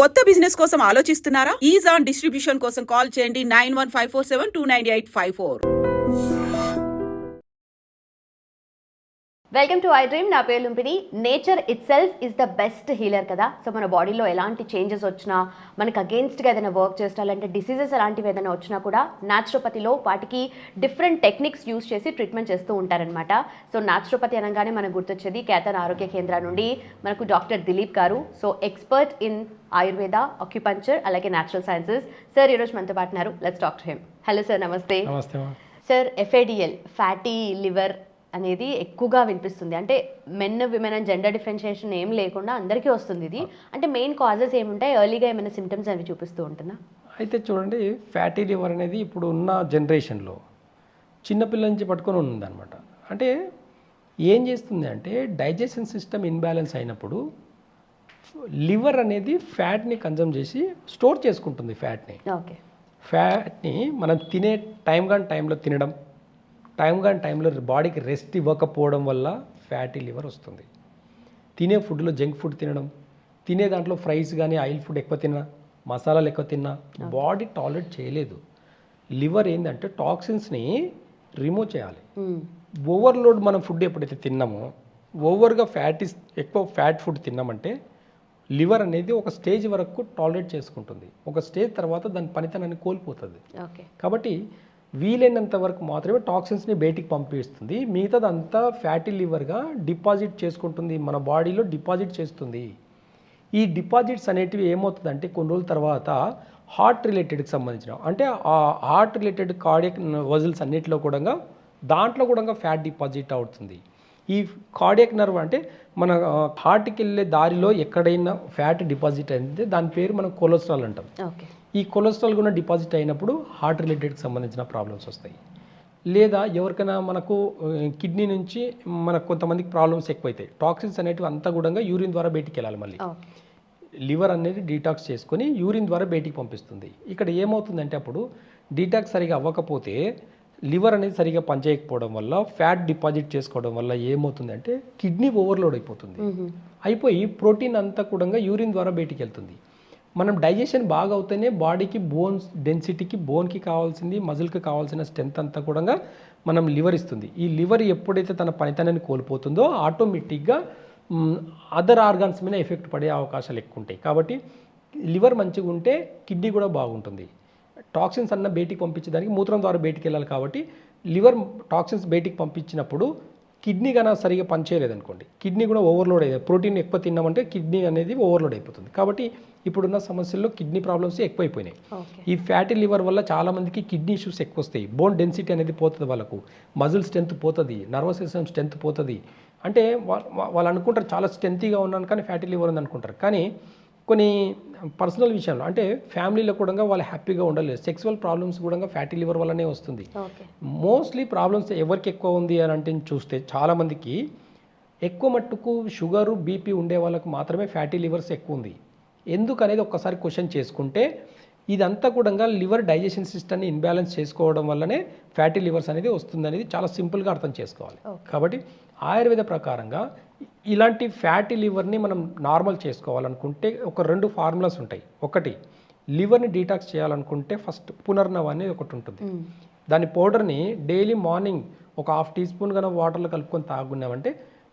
కొత్త బిజినెస్ కోసం ఆలోచిస్తున్నారా? ఈజ్ ఆన్ డిస్ట్రిబ్యూషన్ కోసం కాల్ చేయండి nine one five four seven two nine eight five four. Welcome to iDream నా పేరు Lumpini nature itself is the best healer కదా. So మన బాడీలో ఎలాంటి చేంజెస్ వచ్చినా మనకు అగేన్స్ట్గా ఏదైనా వర్క్ చేసినా లేదంటే డిసీజెస్ అలాంటివి ఏదైనా వచ్చినా కూడా న్యాచురోపతిలో వాటికి డిఫరెంట్ టెక్నిక్స్ యూస్ చేసి ట్రీట్మెంట్ చేస్తూ ఉంటారనమాట సో న్యాచురోపతి అనగానే మనకు గుర్తొచ్చేది కేతన్ ఆరోగ్య కేంద్ర నుండి మనకు doctor Dilip garu. So expert in Ayurveda acupuncture అలాగే న్యాచురల్ సైన్సెస్ సార్ ఈరోజు మనతో పాటు ఉన్నారు. Let's doctor him hello sir నమస్తే sir F A D L fatty liver అనేది ఎక్కువగా వినిపిస్తుంది. అంటే men women and gender differentiation ఏం లేకుండా అందరికీ వస్తుంది ఇది. అంటే మెయిన్ కాజెస్ ఏముంటాయి? ఎర్లీగా ఏమైనా సిమ్టమ్స్ అవి చూపిస్తూ ఉంటుందా? అయితే చూడండి ఫ్యాటీ లివర్ అనేది ఇప్పుడు ఉన్న జనరేషన్లో చిన్నపిల్లల నుంచి పట్టుకొని ఉందన్నమాట అంటే ఏం చేస్తుంది అంటే డైజెషన్ సిస్టమ్ ఇన్బ్యాలెన్స్ అయినప్పుడు లివర్ అనేది ఫ్యాట్ని కన్జమ్ చేసి స్టోర్ చేసుకుంటుంది ఫ్యాట్ని ఓకే. ఫ్యాట్ని మనం తినే టైం కానీ టైంలో తినడం. టైం కానీ టైంలో బాడీకి రెస్ట్ ఇవ్వకపోవడం వల్ల ఫ్యాటీ లివర్ వస్తుంది. తినే ఫుడ్లో జంక్ ఫుడ్ తినడం తినే దాంట్లో ఫ్రైస్ కానీ ఆయిల్ ఫుడ్ ఎక్కువ తిన్నా మసాలాలు ఎక్కువ తిన్నా బాడీ టాలరేట్ చేయలేదు. లివర్ ఏంటంటే టాక్సిన్స్ని రిమూవ్ చేయాలి. ఓవర్లోడ్ మనం ఫుడ్ ఎప్పుడైతే తిన్నామో ఓవర్గా ఫ్యాట్ ఎక్కువ ఫ్యాట్ ఫుడ్ తిన్నామంటే లివర్ అనేది ఒక స్టేజ్ వరకు టాలరేట్ చేసుకుంటుంది. ఒక స్టేజ్ తర్వాత దాని పనితనాన్ని కోల్పోతుంది. కాబట్టి వీలైనంత వరకు మాత్రమే టాక్సిన్స్ని బయటికి పంపిస్తుంది. మిగతాదంతా ఫ్యాటీ లివర్గా డిపాజిట్ చేసుకుంటుంది. మన బాడీలో డిపాజిట్ చేస్తుంది. ఈ డిపాజిట్స్ అనేటివి ఏమవుతుందంటే కొన్ని రోజుల తర్వాత హార్ట్ రిలేటెడ్కి సంబంధించిన అంటే ఆ హార్ట్ రిలేటెడ్ కార్డియక్ వజిల్స్ అన్నిటిలో కూడా దాంట్లో కూడా ఫ్యాట్ డిపాజిట్ అవుతుంది. ఈ కార్డియక్ నర్వ్ అంటే మన హార్ట్కి వెళ్ళే దారిలో ఎక్కడైనా ఫ్యాట్ డిపాజిట్ అయితే దాని పేరు మనం కొలెస్ట్రాల్ అంటాం. ఓకే. ఈ కొలెస్ట్రాల్ కూడా డిపాజిట్ అయినప్పుడు హార్ట్ రిలేటెడ్కి సంబంధించిన ప్రాబ్లమ్స్ వస్తాయి. లేదా ఎవరికైనా మనకు కిడ్నీ నుంచి మనకు కొంతమందికి ప్రాబ్లమ్స్ ఎక్కువైతాయి. టాక్సిన్స్ అనేటివి అంతా కూడా యూరిన్ ద్వారా బయటికి వెళ్ళాలి మళ్ళీ. లివర్ అనేది డీటాక్స్ చేసుకొని యూరిన్ ద్వారా బయటికి పంపిస్తుంది. ఇక్కడ ఏమవుతుందంటే అప్పుడు డీటాక్స్ సరిగా అవ్వకపోతే లివర్ అనేది సరిగా పనిచేయకపోవడం వల్ల ఫ్యాట్ డిపాజిట్ చేసుకోవడం వల్ల ఏమవుతుందంటే కిడ్నీ ఓవర్లోడ్ అయిపోతుంది. అయిపోయి ప్రోటీన్ అంతా కూడా యూరిన్ ద్వారా బయటికి వెళ్తుంది. మనం డైజెషన్ బాగా అవుతేనే బాడీకి బోన్స్ డెన్సిటీకి బోన్కి కావాల్సింది మజిల్కి కావాల్సిన స్ట్రెంత్ అంతా కూడా మనం లివర్ ఇస్తుంది. ఈ లివర్ ఎప్పుడైతే తన పనితనాన్ని కోల్పోతుందో ఆటోమేటిక్గా అదర్ ఆర్గాన్స్ మీద ఎఫెక్ట్ పడే అవకాశాలు ఎక్కువ ఉంటాయి కాబట్టి లివర్ మంచిగా ఉంటే కిడ్నీ కూడా బాగుంటుంది. టాక్సిన్స్ అన్న బయటికి పంపించడానికి మూత్రం ద్వారా బయటికి వెళ్ళాలి కాబట్టి లివర్ టాక్సిన్స్ బయటికి పంపించినప్పుడు కిడ్నీ కన్నా సరిగా పనిచేయలేదు అనుకోండి కిడ్నీ కూడా ఓవర్లోడ్ అయ్యేది ప్రోటీన్ ఎక్కువ తిన్నామంటే కిడ్నీ అనేది ఓవర్లోడ్ అయిపోతుంది. కాబట్టి ఇప్పుడున్న సమస్యల్లో కిడ్నీ ప్రాబ్లమ్స్ ఎక్కువైపోయినాయి. ఈ ఫ్యాటీ లివర్ వల్ల చాలా మందికి కిడ్నీ ఇష్యూస్ ఎక్కువ వస్తాయి బోన్ డెన్సిటీ అనేది పోతుంది వాళ్ళకు. మజిల్ స్ట్రెంత్ పోతుంది. నర్వస్ సిస్టమ్ స్ట్రెంత్ పోతుంది. అంటే వాళ్ళు అనుకుంటారు చాలా స్ట్రెంతీగా ఉన్నాను కానీ ఫ్యాటీ లివర్ ఉంది అనుకుంటారు కానీ కొన్ని పర్సనల్ విషయంలో అంటే ఫ్యామిలీలో కూడా వాళ్ళు హ్యాపీగా ఉండలేదు సెక్సువల్ ప్రాబ్లమ్స్ కూడా ఫ్యాటీ లివర్ వల్లనే వస్తుంది. మోస్ట్లీ ప్రాబ్లమ్స్ ఎవరికి ఎక్కువ ఉంది అని అంటే చూస్తే చాలామందికి ఎక్కువ మట్టుకు షుగరు బీపీ ఉండే వాళ్ళకు మాత్రమే ఫ్యాటీ లివర్స్ ఎక్కువ ఉంది. ఎందుకు అనేది ఒక్కసారి క్వశ్చన్ చేసుకుంటే ఇదంతా కూడా లివర్ డైజెషన్ సిస్టమ్ని ఇన్బ్యాలెన్స్ చేసుకోవడం వల్లనే ఫ్యాటీ లివర్స్ అనేది వస్తుంది అనేది చాలా సింపుల్గా అర్థం చేసుకోవాలి. కాబట్టి ఆయుర్వేద ప్రకారంగా ఇలాంటి ఫ్యాటీ లివర్ని మనం నార్మల్ చేసుకోవాలనుకుంటే ఒక రెండు ఫార్ములాస్ ఉంటాయి. ఒకటి లివర్ని డీటాక్స్ చేయాలనుకుంటే ఫస్ట్ పునర్నవ అనేది ఒకటి ఉంటుంది. దాని పౌడర్ని డైలీ మార్నింగ్ ఒక హాఫ్ టీ స్పూన్ కన్నా వాటర్లో కలుపుకొని తాగున్నామంటే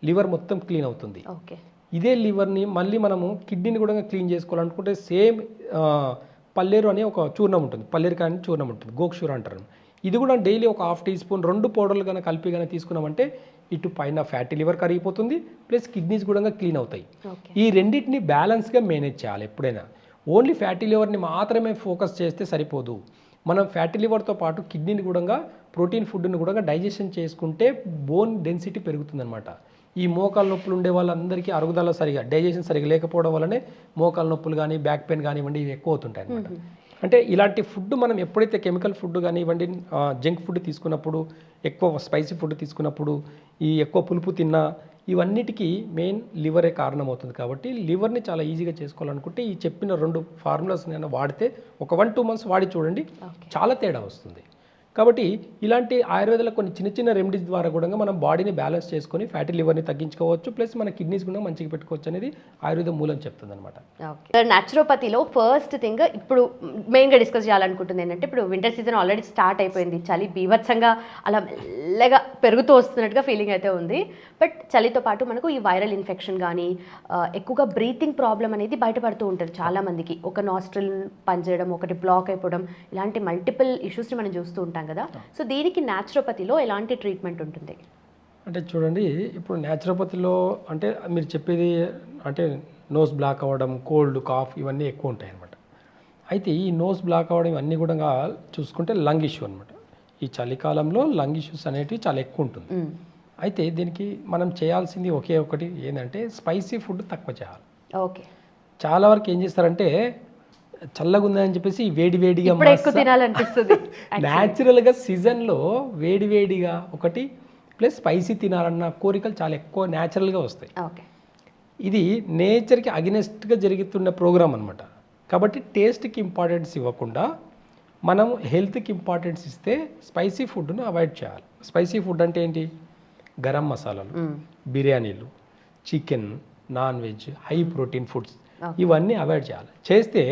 లివర్ మొత్తం క్లీన్ అవుతుంది. ఓకే. ఇదే లివర్ని మళ్ళీ మనము కిడ్నీని కూడా క్లీన్ చేసుకోవాలనుకుంటే సేమ్ పల్లేరు అనే ఒక చూర్ణం ఉంటుంది. పల్లేరు కానీ చూర్ణం ఉంటుంది. గోక్షూర్ అంటారు. ఇది కూడా డైలీ ఒక హాఫ్ టీ స్పూన్ రెండు పౌడర్లు కనుక కలిపి కనుక తీసుకున్నామంటే ఇటు పైన ఫ్యాటీ లివర్ కరిగిపోతుంది ప్లస్ కిడ్నీస్ కూడా క్లీన్ అవుతాయి. ఈ రెండింటిని బ్యాలెన్స్గా మేనేజ్ చేయాలి ఎప్పుడైనా. ఓన్లీ ఫ్యాటీ లివర్ని మాత్రమే ఫోకస్ చేస్తే సరిపోదు. మనం ఫ్యాటీ లివర్తో పాటు కిడ్నీని కూడా ప్రోటీన్ ఫుడ్ని కూడా డైజెషన్ చేసుకుంటే బోన్ డెన్సిటీ పెరుగుతుందన్నమాట. ఈ మోకాల నొప్పులు ఉండే వాళ్ళందరికీ అరుగుదల సరిగా డైజెషన్ సరిగా లేకపోవడం వల్లనే మోకాల నొప్పులు కానీ బ్యాక్ పెయిన్ కానివ్వండి ఇవి ఎక్కువ అవుతుంటాయి అనమాట అంటే ఇలాంటి ఫుడ్ మనం ఎప్పుడైతే కెమికల్ ఫుడ్ కానివ్వండి జంక్ ఫుడ్ తీసుకున్నప్పుడు ఎక్కువ స్పైసీ ఫుడ్ తీసుకున్నప్పుడు ఈ ఎక్కువ పులుపు తిన్నా ఇవన్నిటికీ మెయిన్ లివరే కారణమవుతుంది కాబట్టి లివర్ని చాలా ఈజీగా చేసుకోవాలనుకుంటే ఈ చెప్పిన రెండు ఫార్ములాస్ నేను వాడితే ఒక వన్ టూ మంత్స్ వాడి చూడండి చాలా తేడా వస్తుంది. కాబట్టి ఇలాంటి ఆయుర్వేదలో కొన్ని చిన్న చిన్న రెమెడీస్ ద్వారా కూడా మనం బాడీని బ్యాలెన్స్ చేసుకొని ఫ్యాటీ లివర్ని తగ్గించుకోవచ్చు ప్లస్ మన కిడ్నీస్ కూడా మంచిగా పెట్టుకోవచ్చు అనేది ఆయుర్వేదం మూలం చెప్తుంది అనమాట న్యాచురోపతిలో ఫస్ట్ థింగ్ ఇప్పుడు మెయిన్గా డిస్కస్ చేయాలనుకుంటుంది ఏంటంటే ఇప్పుడు వింటర్ సీజన్ ఆల్రెడీ స్టార్ట్ అయిపోయింది. చలి బీభత్సంగా అలా మెల్లగా పెరుగుతూ వస్తున్నట్టుగా ఫీలింగ్ అయితే ఉంది. బట్ చలితో పాటు మనకు ఈ వైరల్ ఇన్ఫెక్షన్ కానీ ఎక్కువగా బ్రీతింగ్ ప్రాబ్లం అనేది బయటపడుతూ ఉంటుంది చాలామందికి ఒక నాస్ట్రిల్ పనిచేయడం ఒకటి బ్లాక్ అయిపోవడం ఇలాంటి మల్టిపుల్ ఇష్యూస్ని మనం చూస్తూ ఉంటాం కదా. సో దీనికి న్యాచురోపతిలో ఎలాంటి ట్రీట్మెంట్ ఉంటుంది? అంటే చూడండి ఇప్పుడు న్యాచురోపతిలో అంటే మీరు చెప్పేది అంటే నోస్ బ్లాక్ అవ్వడం కోల్డ్ కాఫ్ ఇవన్నీ ఎక్కువ ఉంటాయి అనమాట అయితే ఈ నోస్ బ్లాక్ అవ్వడం ఇవన్నీ కూడా చూసుకుంటే లంగ్ ఇష్యూ అనమాట ఈ చలికాలంలో లంగ్ ఇష్యూస్ అనేటివి చాలా ఎక్కువ ఉంటుంది. అయితే దీనికి మనం చేయాల్సింది ఒకే ఒకటి ఏంటంటే స్పైసీ ఫుడ్ తక్కువ చేయాలి. ఓకే. చాలా వరకు ఏం చేస్తారంటే చల్లగా ఉందని చెప్పేసి వేడి వేడిగా తినాలనిపిస్తుంది న్యాచురల్గా సీజన్లో వేడి వేడిగా ఒకటి ప్లస్ స్పైసీ తినాలన్న కోరికలు చాలా ఎక్కువ న్యాచురల్గా వస్తాయి. ఇది నేచర్కి అగెనెస్ట్గా జరుగుతున్న ప్రోగ్రామ్ అనమాట కాబట్టి టేస్ట్కి ఇంపార్టెన్స్ ఇవ్వకుండా మనం హెల్త్కి ఇంపార్టెన్స్ ఇస్తే స్పైసీ ఫుడ్ను అవాయిడ్ చేయాలి. స్పైసీ ఫుడ్ అంటే ఏంటి? గరం మసాలాలు బిర్యానీలు chicken non veg high protein foods ఇవన్నీ అవాయిడ్ చేయాలి. చేస్తే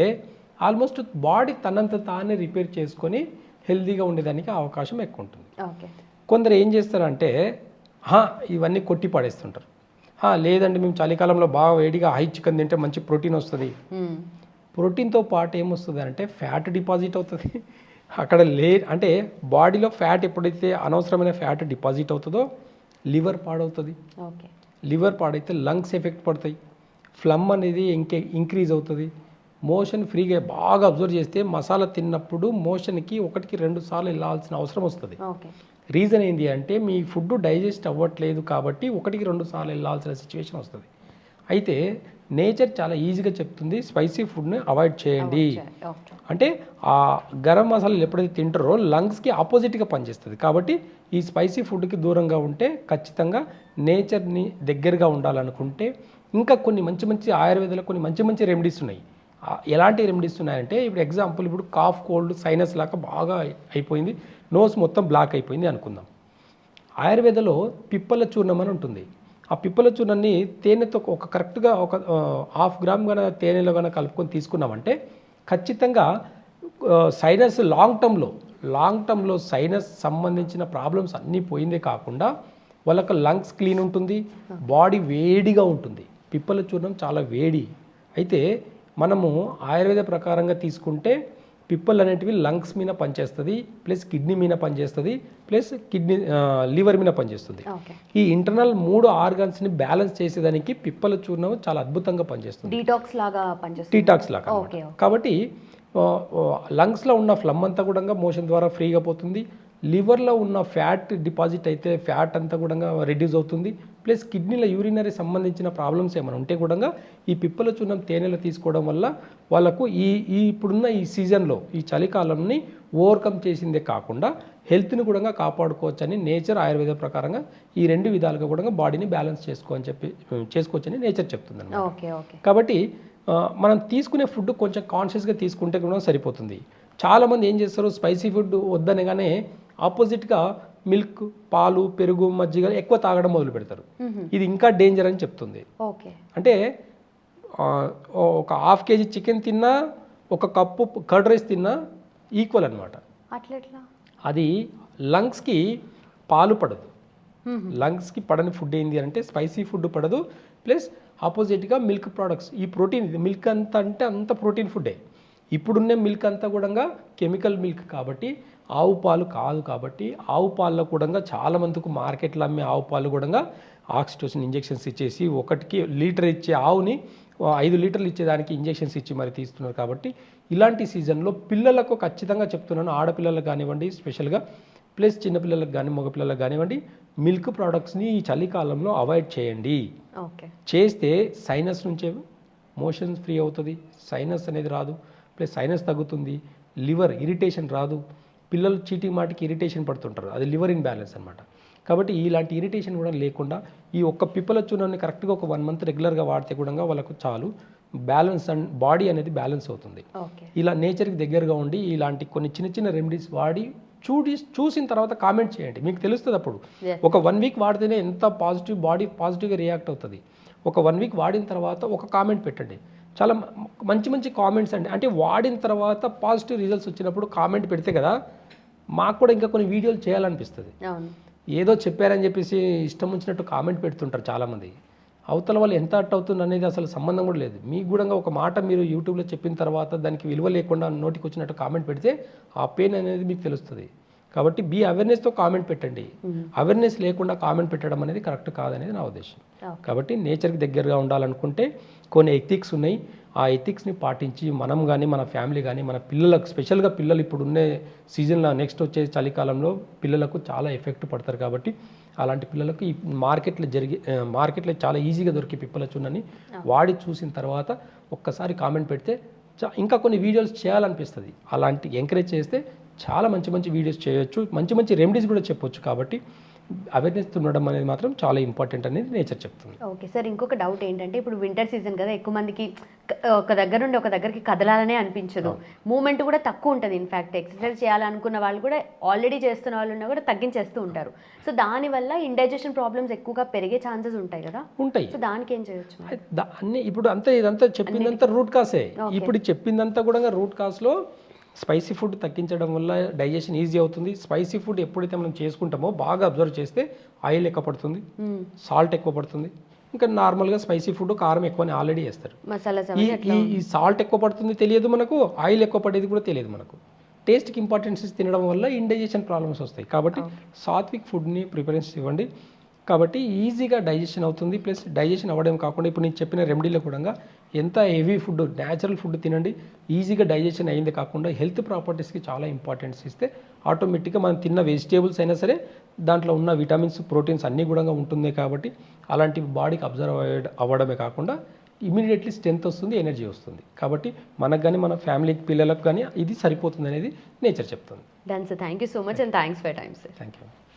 ఆల్మోస్ట్ బాడీ తనంత తానే రిపేర్ చేసుకొని హెల్తీగా ఉండేదానికి అవకాశం ఎక్కువ ఉంటుంది కొందరు ఏం చేస్తారంటే "హా, ఇవన్నీ కొట్టి పడేస్తుంటారు. "హా, లేదండి మేము చలికాలంలో బాగా వేడిగా హై చికెన్ తింటే మంచి ప్రోటీన్ వస్తుంది. ప్రోటీన్తో పాటు ఏమొస్తుంది అంటే ఫ్యాట్ డిపాజిట్ అవుతుంది. అక్కడ లే అంటే బాడీలో ఫ్యాట్ ఎప్పుడైతే అనవసరమైన ఫ్యాట్ డిపాజిట్ అవుతుందో లివర్ పాడవుతుంది. లివర్ పాడైతే లంగ్స్ ఎఫెక్ట్ పడతాయి. ఫ్లమ్ అనేది ఇంకే ఇంక్రీజ్ అవుతుంది. మోషన్ ఫ్రీగా బాగా అబ్జర్వ్ చేస్తే మసాలా తిన్నప్పుడు మోషన్కి ఒకటికి రెండు సార్లు వెళ్ళాల్సిన అవసరం వస్తుంది. రీజన్ ఏంటి అంటే మీ ఫుడ్ డైజెస్ట్ అవ్వట్లేదు కాబట్టి ఒకటికి రెండు సార్లు వెళ్ళాల్సిన సిచ్యువేషన్ వస్తుంది. అయితే నేచర్ చాలా ఈజీగా చెప్తుంది స్పైసీ ఫుడ్ని అవాయిడ్ చేయండి. అంటే ఆ గరం మసాలాలు ఎప్పుడైతే తింటారో లంగ్స్కి ఆపోజిట్గా పనిచేస్తుంది. కాబట్టి ఈ స్పైసీ ఫుడ్కి దూరంగా ఉంటే ఖచ్చితంగా నేచర్ని దగ్గరగా ఉండాలనుకుంటే ఇంకా కొన్ని మంచి మంచి ఆయుర్వేదాలు కొన్ని మంచి మంచి రెమెడీస్ ఉన్నాయి. ఎలాంటి రెమెడీస్ ఉన్నాయంటే ఇప్పుడు ఎగ్జాంపుల్ ఇప్పుడు కాఫ్ కోల్డ్ సైనస్ లాగా బాగా అయిపోయింది. నోస్ మొత్తం బ్లాక్ అయిపోయింది అనుకుందాం. ఆయుర్వేదలో పిప్పల చూర్ణం అని ఉంటుంది. ఆ పిప్పల చూర్ణాన్ని తేనెతో ఒక కరెక్ట్గా ఒక హాఫ్ గ్రామ్ కనుక తేనెలో కనుక కలుపుకొని తీసుకున్నామంటే ఖచ్చితంగా సైనస్ లాంగ్ టర్మ్లో లాంగ్ టర్మ్లో సైనస్ సంబంధించిన ప్రాబ్లమ్స్ అన్నీ పోయిందే కాకుండా వాళ్ళకి లంగ్స్ క్లీన్ ఉంటుంది బాడీ వేడిగా ఉంటుంది. పిప్పల చూర్ణం చాలా వేడి. అయితే మనము ఆయుర్వేద ప్రకారంగా తీసుకుంటే పిప్పల్ అనేటివి లంగ్స్ మీద పనిచేస్తుంది ప్లస్ కిడ్నీ మీద పనిచేస్తుంది ప్లస్ కిడ్నీ లివర్ మీద పనిచేస్తుంది. ఈ ఇంటర్నల్ మూడు ఆర్గాన్స్ని బ్యాలెన్స్ చేసేదానికి పిప్పల చూర్ణం చాలా అద్భుతంగా పనిచేస్తుంది. డీటాక్స్ లాగా పనిచేస్తుంది. టీటాక్స్ లాగా కాబట్టి లంగ్స్లో ఉన్న ఫ్లమ్ అంతా కూడా మోషన్ ద్వారా ఫ్రీగా పోతుంది. లివర్లో ఉన్న ఫ్యాట్ డిపాజిట్ అయితే ఫ్యాట్ అంతా కూడా రెడ్యూస్ అవుతుంది. ప్లస్ కిడ్నీలో యూరినరీ సంబంధించిన ప్రాబ్లమ్స్ ఏమైనా ఉంటే కూడా ఈ పిప్పల చూర్ణం తేనెలు తీసుకోవడం వల్ల వాళ్ళకు ఈ ఈ ఇప్పుడున్న ఈ సీజన్లో ఈ చలికాలంని ఓవర్కమ్ చేసిందే కాకుండా హెల్త్ని కూడా కాపాడుకోవచ్చని నేచర్ ఆయుర్వేద ప్రకారంగా ఈ రెండు విధాలుగా కూడా బాడీని బ్యాలెన్స్ చేసుకో అని చెప్పి చేసుకోవచ్చని నేచర్ చెప్తుంది ఓకే ఓకే. కాబట్టి మనం తీసుకునే ఫుడ్ కొంచెం కాన్షియస్గా తీసుకుంటే కూడా సరిపోతుంది. చాలామంది ఏం చేస్తారు స్పైసీ ఫుడ్ వద్దనగానే ఆపోజిట్గా మిల్క్ పాలు పెరుగు మజ్జిగ ఎక్కువ తాగడం మొదలు పెడతారు. ఇది ఇంకా డేంజర్ అని చెప్తుంది. ఓకే. అంటే ఒక హాఫ్ కేజీ చికెన్ తిన్నా ఒక కప్పు కర్డ్ రైస్ తిన్నా ఈక్వల్ అనమాట అది లంగ్స్కి పాలు పడదు. లంగ్స్కి పడని ఫుడ్ ఏంటి అంటే స్పైసీ ఫుడ్ పడదు. ప్లస్ ఆపోజిట్గా మిల్క్ ప్రోడక్ట్స్ ఈ ప్రోటీన్ మిల్క్ అంతా అంటే అంత ప్రోటీన్ ఫుడ్డే ఇప్పుడున్న మిల్క్ అంతా కూడా కెమికల్ మిల్క్ కాబట్టి ఆవు పాలు కాదు కాబట్టి ఆవు పాలలో కూడా చాలా మందికి మార్కెట్లో అమ్మే ఆవు పాలు కూడా ఆక్సిటోసిన్ ఇంజెక్షన్స్ ఇచ్చేసి ఒకటికి లీటర్ ఇచ్చే ఆవుని ఐదు లీటర్లు ఇచ్చేదానికి ఇంజెక్షన్స్ ఇచ్చి మరి తీస్తున్నారు కాబట్టి ఇలాంటి సీజన్లో పిల్లలకు ఖచ్చితంగా చెప్తున్నాను ఆడపిల్లలకు కానివ్వండి స్పెషల్గా ప్లస్ చిన్నపిల్లలకు కానీ మగపిల్లలకు కానివ్వండి మిల్క్ ప్రోడక్ట్స్ని ఈ చలికాలంలో అవాయిడ్ చేయండి. చేస్తే సైనస్ నుంచే మోషన్స్ ఫ్రీ అవుతుంది సైనస్ అనేది రాదు. ప్లస్ సైనస్ తగ్గుతుంది లివర్ ఇరిటేషన్ రాదు. పిల్లలు చీటి మాటికి ఇరిటేషన్ పడుతుంటారు. అది లివర్ ఇన్ బ్యాలెన్స్ అనమాట కాబట్టి ఇలాంటి ఇరిటేషన్ కూడా లేకుండా ఈ ఒక్క పిప్పల చూనాన్ని కరెక్ట్గా ఒక వన్ మంత్ రెగ్యులర్గా వాడితే కూడా వాళ్ళకు చాలు. బ్యాలెన్స్ అండ్ బాడీ అనేది బ్యాలెన్స్ అవుతుంది. ఇలా నేచర్కి దగ్గరగా ఉండి ఇలాంటి కొన్ని చిన్న చిన్న రెమెడీస్ వాడి చూడి చూసిన తర్వాత కామెంట్ చేయండి. మీకు తెలుస్తుంది అప్పుడు. ఒక వన్ వీక్ వాడితేనే ఎంత పాజిటివ్ బాడీ పాజిటివ్గా రియాక్ట్ అవుతుంది. ఒక వన్ వీక్ వాడిన తర్వాత ఒక కామెంట్ పెట్టండి. చాలా మంచి మంచి కామెంట్స్ అండి. అంటే వాడిన తర్వాత పాజిటివ్ రిజల్ట్స్ వచ్చినప్పుడు కామెంట్ పెడితే కదా మాకు కూడా ఇంకా కొన్ని వీడియోలు చేయాలనిపిస్తుంది. ఏదో చెప్పారని చెప్పేసి ఇష్టం వచ్చినట్టు కామెంట్ పెడుతుంటారు చాలామంది. అవతల వాళ్ళు ఎంత అట్ అవుతుంది అనేది అసలు సంబంధం కూడా లేదు. మీకు కూడా ఒక మాట మీరు యూట్యూబ్లో చెప్పిన తర్వాత దానికి విలువ లేకుండా నోటికి వచ్చినట్టు కామెంట్ పెడితే ఆ పెయిన్ అనేది మీకు తెలుస్తుంది. కాబట్టి బీ అవేర్నెస్తో కామెంట్ పెట్టండి. అవేర్నెస్ లేకుండా కామెంట్ పెట్టడం అనేది కరెక్ట్ కాదనేది నా ఉద్దేశం. కాబట్టి నేచర్కి దగ్గరగా ఉండాలనుకుంటే కొన్ని ఎథిక్స్ ఉన్నాయి. ఆ ఎథిక్స్ని పాటించి మనం కానీ మన ఫ్యామిలీ కానీ మన పిల్లలకు స్పెషల్గా పిల్లలు ఇప్పుడు ఉండే సీజన్లో నెక్స్ట్ వచ్చే చలికాలంలో పిల్లలకు చాలా ఎఫెక్ట్ పడతారు కాబట్టి అలాంటి పిల్లలకు ఈ మార్కెట్లో జరిగి మార్కెట్లో చాలా ఈజీగా దొరికే పిప్పల చున్నని వాడి చూసిన తర్వాత ఒక్కసారి కామెంట్ పెడితే చా- ఇంకా కొన్ని వీడియోస్ చేయాలనిపిస్తుంది. అలాంటి ఎంకరేజ్ చేస్తే చాలా మంచి మంచి వీడియోస్ చేయొచ్చు. మంచి మంచి రెమెడీస్ కూడా చెప్పొచ్చు కాబట్టి అవేర్నెస్ ఉండడం అనేది మాత్రం చాలా ఇంపార్టెంట్ అనేది నేచర్ చెప్తుంది. ఓకే సార్ ఇంకొక డౌట్ ఏంటంటే ఇప్పుడు వింటర్ సీజన్ కదా ఎక్కువ మందికి ఒక దగ్గర నుండి ఒక దగ్గరికి కదలాలనే అనిపించదు. మూమెంట్ కూడా తక్కువ ఉంటుంది ఇన్ఫాక్ట్ ఎక్సర్సైజ్ చేయాలనుకున్న వాళ్ళు కూడా ఆల్రెడీ చేస్తున్న వాళ్ళు ఉన్నా కూడా తగ్గించేస్తూ ఉంటారు. సో దానివల్ల ఇండైజెషన్ ప్రాబ్లమ్స్ ఎక్కువగా పెరిగే ఛాన్సెస్ ఉంటాయి కదా? ఉంటాయి. సో దానికి ఏం చేయొచ్చు అన్ని ఇప్పుడు అంతా ఇదంతా చెప్పిందంతా రూట్ కాసే ఇప్పుడు చెప్పిందంతా కూడా రూట్ కాస్లో స్పైసీ ఫుడ్ తగ్గించడం వల్ల డైజెషన్ ఈజీ అవుతుంది. స్పైసీ ఫుడ్ ఎప్పుడైతే మనం చేసుకుంటామో బాగా అబ్జర్వ్ చేస్తే ఆయిల్ ఎక్కువ పడుతుంది సాల్ట్ ఎక్కువ పడుతుంది. ఇంకా నార్మల్గా స్పైసీ ఫుడ్ కారం ఎక్కువని ఆల్రెడీ వేస్తారు ఈ సాల్ట్ ఎక్కువ పడుతుంది తెలియదు మనకు ఆయిల్ ఎక్కువ పడేది కూడా తెలియదు మనకు. టేస్ట్కి ఇంపార్టెన్స్ తినడం వల్ల ఇండైజెషన్ ప్రాబ్లమ్స్ వస్తాయి. కాబట్టి సాత్విక్ ఫుడ్ని ప్రిఫరెన్స్ ఇవ్వండి. కాబట్టి ఈజీగా డైజెషన్ అవుతుంది. ప్లస్ డైజెషన్ అవ్వడం కాకుండా ఇప్పుడు నేను చెప్పిన రెమెడీలో కూడా ఎంత హెవీ ఫుడ్ న్యాచురల్ ఫుడ్ తినండి. ఈజీగా డైజెషన్ అయింది కాకుండా హెల్త్ ప్రాపర్టీస్కి చాలా ఇంపార్టెన్స్ ఇస్తే ఆటోమేటిక్గా మనం తిన్న వెజిటేబుల్స్ అయినా సరే దాంట్లో ఉన్న విటమిన్స్ ప్రోటీన్స్ అన్నీ కూడా ఉంటుంది కాబట్టి అలాంటి బాడీకి అబ్జర్వ్ అవ్వడమే కాకుండా ఇమీడియట్లీ స్ట్రెంత్ వస్తుంది ఎనర్జీ వస్తుంది. కాబట్టి మనకు కానీ మన ఫ్యామిలీకి పిల్లలకు కానీ ఇది సరిపోతుంది అనేది నేచర్ చెప్తుంది. Done sir thank you so much and thanks for time sir thank you